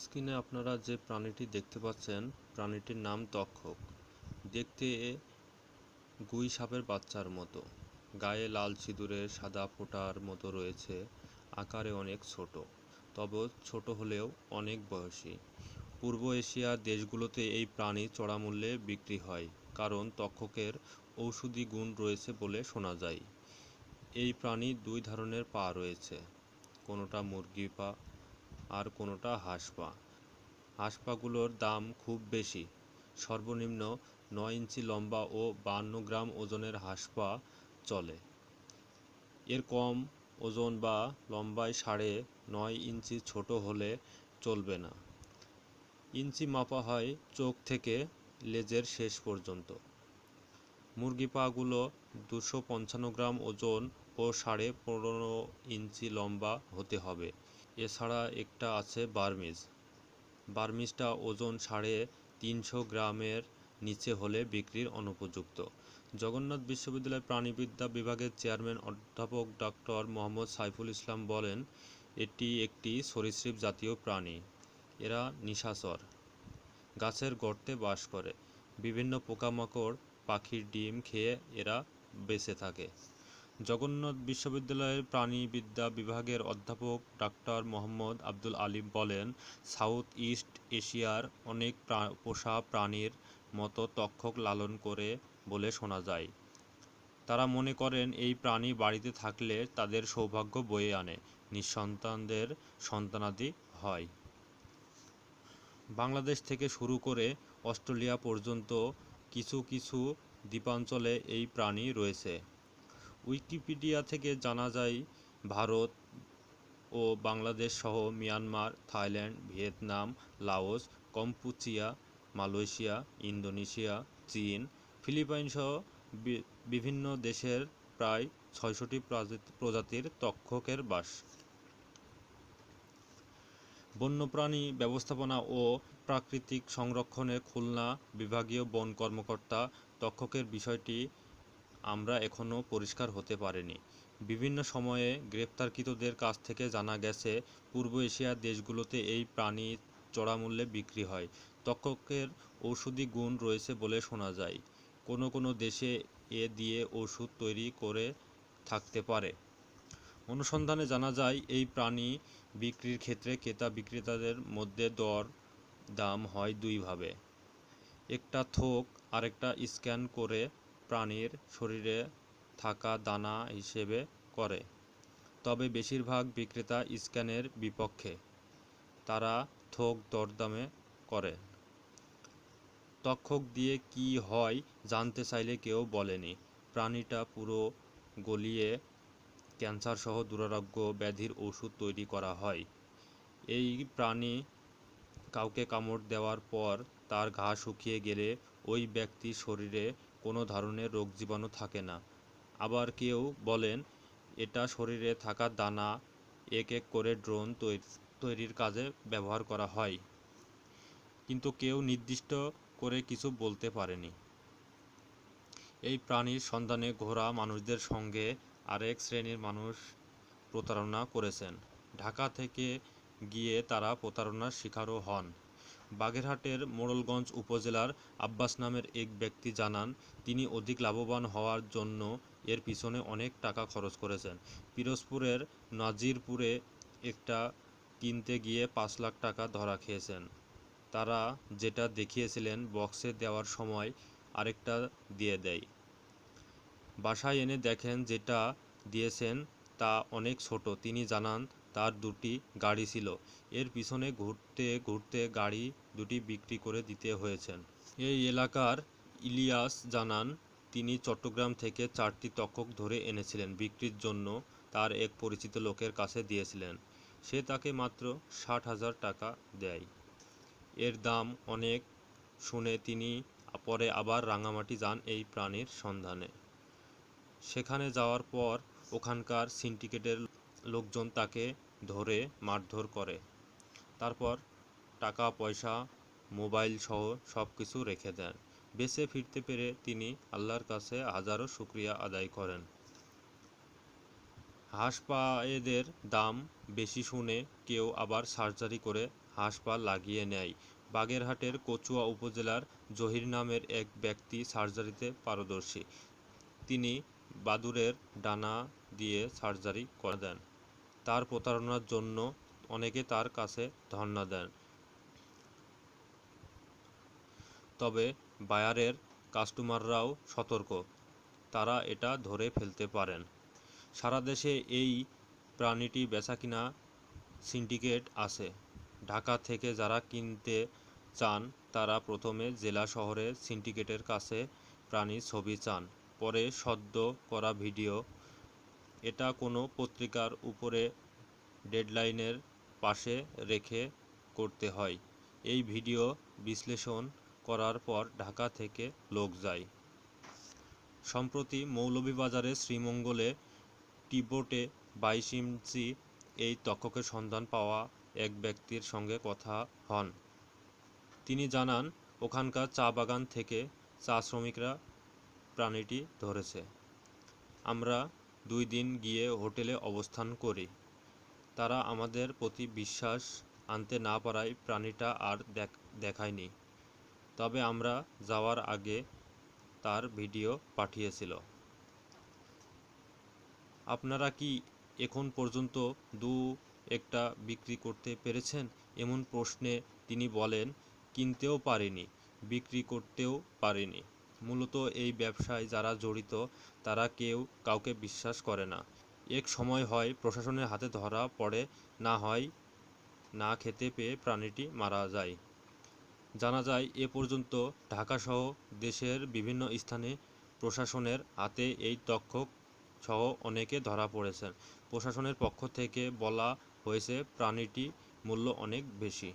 স্ক্রিনে আপনারা যে প্রাণীটি দেখতে পাচ্ছেন, প্রাণীটির নাম তক্ষক। দেখতে গুই সাপের বাচ্চার মতো। গায়ে লাল সিঁদুরের সাদা ফোঁটার মতো রয়েছে, আকারে অনেক ছোট, তবে ছোট হলেও অনেক বয়সী। পূর্ব এশিয়ার দেশগুলোতে এই প্রাণী চড়া মূল্যে বিক্রি হয়, কারণ তক্ষকের ঔষধি গুণ রয়েছে বলে শোনা যায়। এই প্রাণীর দুই ধরনের পা রয়েছে, কোনোটা মুরগি পা আর কোনোটা হাঁসপা। হাঁসপাগুলোর দাম খুব বেশি। সর্বনিম্ন নয় ইঞ্চি লম্বা ও বাহান্ন গ্রাম ওজনের হাঁসপা চলে। এর কম ওজন বা লম্বায় সাড়ে নয় ইঞ্চি ছোট হলে চলবে না। ইঞ্চি মাপা হয় চোখ থেকে লেজের শেষ পর্যন্ত। মুরগি পাগুলো দুশো পঞ্চান্ন গ্রাম ওজন ও সাড়ে পনেরো ইঞ্চি লম্বা হতে হবে। এছাড়া একটা আছে বার্মিজ। বার্মিজটা ওজন সাড়ে তিনশো গ্রামের নিচে হলে বিক্রির অনুপযুক্ত। জগন্নাথ বিশ্ববিদ্যালয় প্রাণিবিদ্যা বিভাগের চেয়ারম্যান অধ্যাপক ডক্টর মোহাম্মদ সাইফুল ইসলাম বলেন, এটি একটি সরীসৃপ জাতীয় প্রাণী। এরা নিশাচর। গাছের গর্তে বাস করে। বিভিন্ন পোকামাকড়, পাখির ডিম খেয়ে এরা বেঁচে থাকে। জগন্নাথ বিশ্ববিদ্যালয়ের প্রাণিবিদ্যা বিভাগের অধ্যাপক ডাক্তার মোহাম্মদ আব্দুল আলিম বলেন, সাউথ ইস্ট এশিয়ার অনেক পোষা প্রাণীর মতো তক্ষক লালন করে বলে শোনা যায়। তারা মনে করেন, এই প্রাণী বাড়িতে থাকলে তাদের সৌভাগ্য বয়ে আনে, নিঃসন্তানদের সন্তানাদি হয়। বাংলাদেশ থেকে শুরু করে অস্ট্রেলিয়া পর্যন্ত কিছু কিছু দ্বীপাঞ্চলে এই প্রাণী রয়েছে। উইকিপিডিয়া থেকে জানা যায়, ভারত ও বাংলাদেশ সহ Myanmar, Thailand, Vietnam, Laos, Kampuchea, Malaysia, Indonesia, চীন ফিলিপাইন সহ বিভিন্ন দেশের প্রায় ছয়শটি প্রজাতির তক্ষকের বাস। বন্যপ্রাণী ব্যবস্থাপনা ও প্রাকৃতিক সংরক্ষণে খুলনা বিভাগীয় বন কর্মকর্তা তক্ষকের বিষয়টি আমরা এখনও পরিষ্কার হতে পারিনি। বিভিন্ন সময়ে গ্রেপ্তারকৃতদের কাছ থেকে জানা গেছে, পূর্ব এশিয়ার দেশগুলোতে এই প্রাণী চড়া মূল্যে বিক্রি হয়। তক্ষকের ঔষধি গুণ রয়েছে বলে শোনা যায়। কোনো কোনো দেশে এ দিয়ে ওষুধ তৈরি করে থাকতে পারে। অনুসন্ধানে জানা যায়, এই প্রাণী বিক্রির ক্ষেত্রে ক্রেতা বিক্রেতাদের মধ্যে দর দাম হয় দুইভাবে। একটা থোক, আরেকটা স্ক্যান করে প্রাণীর শরীরে থাকা দানা হিসেবে করে। তবে বেশিরভাগ বিক্রেতা স্ক্যানের বিপক্ষে তারা থোক দরদামে করে। তক্ষক দিয়ে কি হয় জানতে চাইলে কেউ বলেনি। প্রাণীটা পুরো গলিয়ে ক্যান্সারসহ দুরারোগ্য ব্যাধির ওষুধ তৈরি করা হয়। এই প্রাণী কাউকে কামড় দেওয়ার পর তার ঘা শুকিয়ে গেলে ওই ব্যক্তির শরীরে কোনো ধরনের রোগ জীবাণু থাকে না। আবার কেউ বলেন, এটা শরীরে থাকা দানা, এক এক করে ড্রোন তৈরির কাজে ব্যবহার করা হয়। কিন্তু কেউ নির্দিষ্ট করে কিছু বলতে পারেনি। এই প্রাণীর সন্ধানে ঘোরা মানুষদের সঙ্গে আরেক শ্রেণির মানুষ প্রতারণা করেছেন। ঢাকা থেকে গিয়ে তারা প্রতারণার শিকারও হন। বাগেরহাটের মোড়লগঞ্জ উপজেলার আব্বাস নামের এক ব্যক্তি জানান, তিনি অধিক লাভবান হওয়ার জন্য এর পিছনে অনেক টাকা খরচ করেছেন। পিরোজপুরের নাজিরপুরে একটা কিনতে গিয়ে পাঁচ লাখ টাকা ধরা খেয়েছেন। তারা যেটা দেখিয়েছিলেন, বক্সে দেওয়ার সময় আরেকটা দিয়ে দেয়। বাসায় এনে দেখেন, যেটা দিয়েছেন তা অনেক ছোট। তিনি জানান তার দুটি গাড়ি ছিল। এর পিছনে ঘুরতে ঘুরতে গাড়ি দুটি বিক্রি করে দিতে হয়েছেন। এই এলাকার ইলিয়াস জানান, তিনি চট্টগ্রাম থেকে চারটি তক্ষক ধরে এনেছিলেন, বিক্রির জন্য তার এক পরিচিত লোকের কাছে দিয়েছিলেন। সে তাকে মাত্র ষাট হাজার টাকা দেয়। এর দাম অনেক শুনে তিনি পরে আবার রাঙামাটি যান এই প্রাণীর সন্ধানে। সেখানে যাওয়ার পর ওখানকার সিন্ডিকেটের লোকজন তাকে ধরে মারধর করে। তারপর টাকা, পয়সা, মোবাইল সহ সব কিছু রেখে দেন। বেঁচে ফিরতে পেরে তিনি আল্লাহর কাছে হাজারো শুক্রিয়া আদায় করেন। হাঁস পায়েদের দাম বেশি শুনে কেউ আবার সার্জারি করে হাঁস পা লাগিয়ে নেয়। বাগেরহাটের কচুয়া উপজেলার জহির নামের এক ব্যক্তি সার্জারিতে পারদর্শী। তিনি বাদুড়ের ডানা দিয়ে সার্জারি করে দেন। তার প্রতারণার জন্য অনেকে তার কাছে ধর্ণা দেন। তবে বায়ারের কাস্টমাররাও সতর্ক। তারা এটা ধরে ফেলতে পারেন। সারা দেশে এই প্রাণীটি বেচাকিনা সিন্ডিকেট আছে। ঢাকা থেকে যারা কিনতে চান, তারা প্রথমে জেলা শহরে সিন্ডিকেটের কাছে প্রাণীর ছবি চান। পরে সদ্য করা ভিডিও এটা কোনো পত্রিকার উপরে ডেডলাইনের পাশে রেখে করতে হয়। এই ভিডিও বিশ্লেষণ করার পর ঢাকা থেকে লোক যায়। সম্প্রতি মৌলভীবাজারে শ্রীমঙ্গলে টিবোটে বাইশ ইঞ্চি এই তক্ষকের সন্ধান পাওয়া এক ব্যক্তির সঙ্গে কথা হন। তিনি জানান, ওখানকার চা বাগান থেকে চা শ্রমিকরা প্রাণীটি ধরেছে। আমরা দুই দিন গিয়ে হোটেলে অবস্থান করি। তারা আমাদের প্রতি বিশ্বাস আনতে না পারায় প্রাণীটা আর দেখ- দেখায়নি। তবে আমরা যাওয়ার আগে তার ভিডিও পাঠিয়েছিল। আপনারা কি এখন পর্যন্ত দু একটা বিক্রি করতে পেরেছেন? এমন প্রশ্নে তিনি বলেন, কিনতেও পারিনি, বিক্রি করতেও পারিনি। মূলত এই ব্যবসায় যারা জড়িত, তারা কেউ কাউকে বিশ্বাস করে না। এক সময় হয়, প্রশাসনের হাতে ধরা পড়ে, না হয়, না খেতে পেয়ে প্রাণীটি মারা যায়। জানা যায়, এ পর্যন্ত ঢাকাসহ দেশের বিভিন্ন স্থানে প্রশাসনের হাতে এই তক্ষক সহ অনেকে ধরা পড়েছেন। প্রশাসনের পক্ষ থেকে বলা হয়েছে প্রাণীটি মূল্য অনেক বেশি।